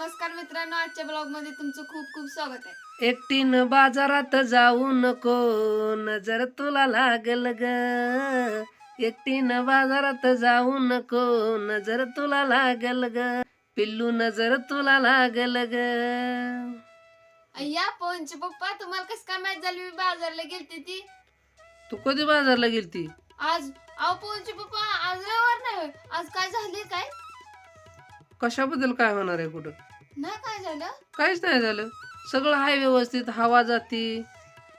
नमस्कार मित्रांनो आजच्या ब्लॉगमध्ये तुमचं खूप खूप स्वागत आहे. एकटीनं बाजारात जाऊ नको नजर तुला लागल ग. एकटीनं बाजारात जाऊ नको नजर तुला लागल ग. पिल्लू नजर तुला लागल ग. अय्या पवनचे पप्पा तुम्हाला कस काय माहीत झाली मी बाजारला गेलते ती? तू कधी बाजारला गेलती? आज अहो पवनचे पप्पा आज रविवार नाही होय. आज काय झाले काय? कशाबद्दल काय होणार आहे कुठं? नाही काय झालं? काहीच नाही झालं. सगळं आहे व्यवस्थित हवा जाती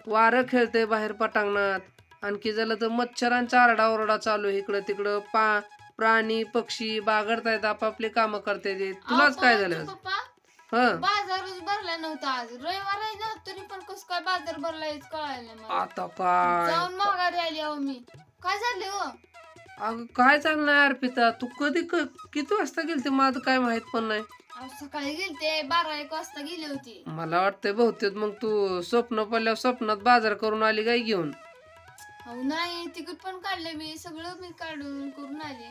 वारं खेळते बाहेर पटांगणात. आणखी झालं तर मच्छरांचा आरडाओरडा चालू आहे इकडं तिकडं. पा प्राणी पक्षी बागडतायत आपापले कामं करतायत. तुलाच काय झालं? हं. बाजारच भरला नव्हता आज. रविवार आहे ना तरी पण कस काय बाजार भरला कळायला. आता काय जाऊन माघारी आली अहो मी. काय झाले हो? अगं काय चालणार यार पिता तू कधी क- किती वाजता गेलते? माझं काय माहीत पण नाही. अहो, सकाळी गेलते बारा एक वाजता गेली होती. मला वाटतंय बहुतेक मग तू स्वप्न पडल्यावर स्वप्नात बाजार करून आली काय घेऊन? अहो नाही तिकीट पण काढले मी. सगळं मी काढून करून आले.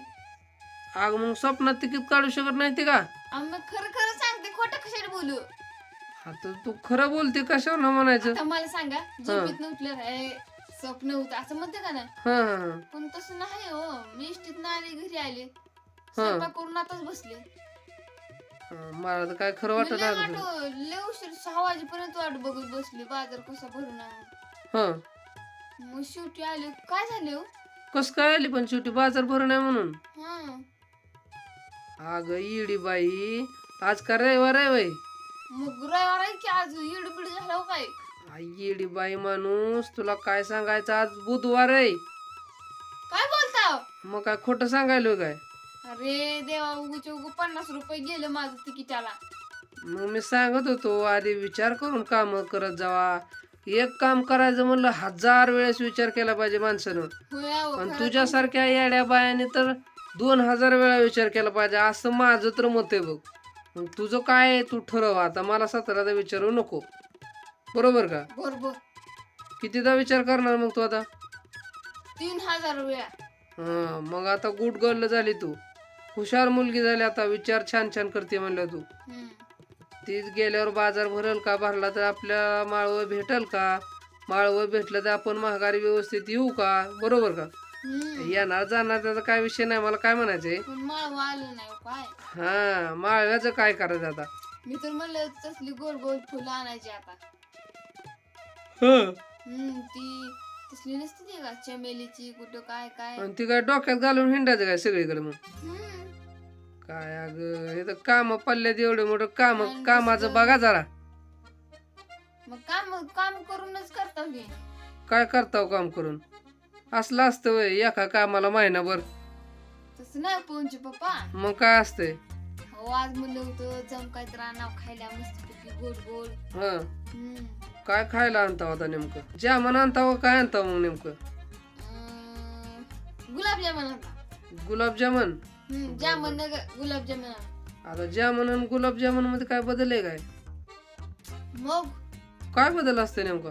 अग मग स्वप्नात तिकीट काढू शकत नाही ते का? अहो, खरं खरं सांगते खोटं कशाला बोलू? आता तू खरं बोलते कशावर ना म्हणायचं? आता मला सांगा झोपेत उठलं स्वप्न होतं. असं म्हणते का ना? हं. पण तसं नाही हो. मी इष्टीत आले घरी आले. स्वयंपाक करून आताच बसले. मला तर काय खरं वाटत नाही लय उशीर सहा वाजेपर्यंत वाट बघत बसली. बाजार कसा भरून हं. मग शेवटी आले. काय झाले हो? कस काय आली पण शेवटी बाजार भरून नाही म्हणून? हा. अगं इडी बाई. आज का रविवार आहे बाई? मग रविवार आहे की आज? इडबिड झाला हो काय? इडी बाई माणूस तुला काय सांगायचं? आज बुधवार आहे. काय बोलता मग काय खोटं सांगायलो काय? अरे देवा उगूच्या उगू पन्नास रुपये गेलं माझं तिकिटाला. मग मी सांगत होतो आधी विचार करून काम करत जावा. एक काम करायचं म्हणलं हजार वेळेस विचार केला पाहिजे माणसानं. होय अहो, आणि खरंच. तुझ्यासारख्या येड्या बायाने तर दोन हजार वेळा विचार केला पाहिजे. असं माझं तर मत आहे बघ. मग तुझं काय आहे? तू ठरव आता. मला सतरादा विचारू नको. बरोबर का? बरोबर. कितीदा विचार करणार मग तू आता? तीन हजार वेळा हा मग आता गुड गर्ल झाली तू. हुशार मुलगी झाली आता विचार छान छान करते म्हणलं तू. हम्म. तीच गेल्यावर बाजार भरल का भरला तर आपल्या माळवं भेटल का? माळवं भेटलं तर आपण महागारी व्यवस्थित येऊ का? बरोबर का? हम्म. येणार जाणार त्याचा काय विषय नाही मला काय म्हणायचंय? पण माळवा आलं नाही हो काय? हा माळव्याचं काय करायचं आता? मी तर म्हणलं तसली गोल गोल फुलं आणायची आता. हं. हम्म ती तसली नसते ती का? चमेलीची कुठं काय काय? आणि ती काय डोक्यात घालून हिंडायचं काय सगळीकडे मग? हम्म. काय अगं हे तर काम पडल्यात एवढं मोठं काम कामाचं बघा जरा. मग काम काम करूनच करता की काय करताव काम करून? असलं असतं वय एका कामाला महिनाभर. तसं नाही पोहनचे पप्पा. मग काय असतंय? हो आज म्हणलं होतं जम काय तर आणाव खायला गोल हं. हम्म. काय खायला आणताव आता नेमकं? जामन आणताव काय आणताव मग नेमकं? गुलाबजामुन गुलाबजामन? जामुन गुलाबजामुन आता जामन आणि गुलाबजामनमध्ये काय बदल आहे काय? मग? काय बदल असते नेमका?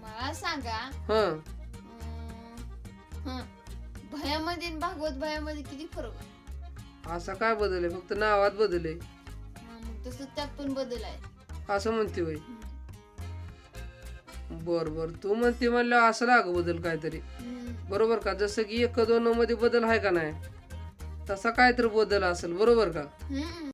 मला सांगा. हं. हं, भयामध्ये भागवत भयामध्ये किती फरक आहे? असा काय बदल आहे? फक्त नावात बदल आहे. हं, मग तसं त्यात पण बदल आहे. असं म्हणते वय हम्म. बर बर. तू म्हणते म्हणलं असं लाग बदल काहीतरी. बरोबर का? जसं की एक दोन मध्ये बदल आहे का नाही? तसा काहीतरी बदल असेल. बरोबर का?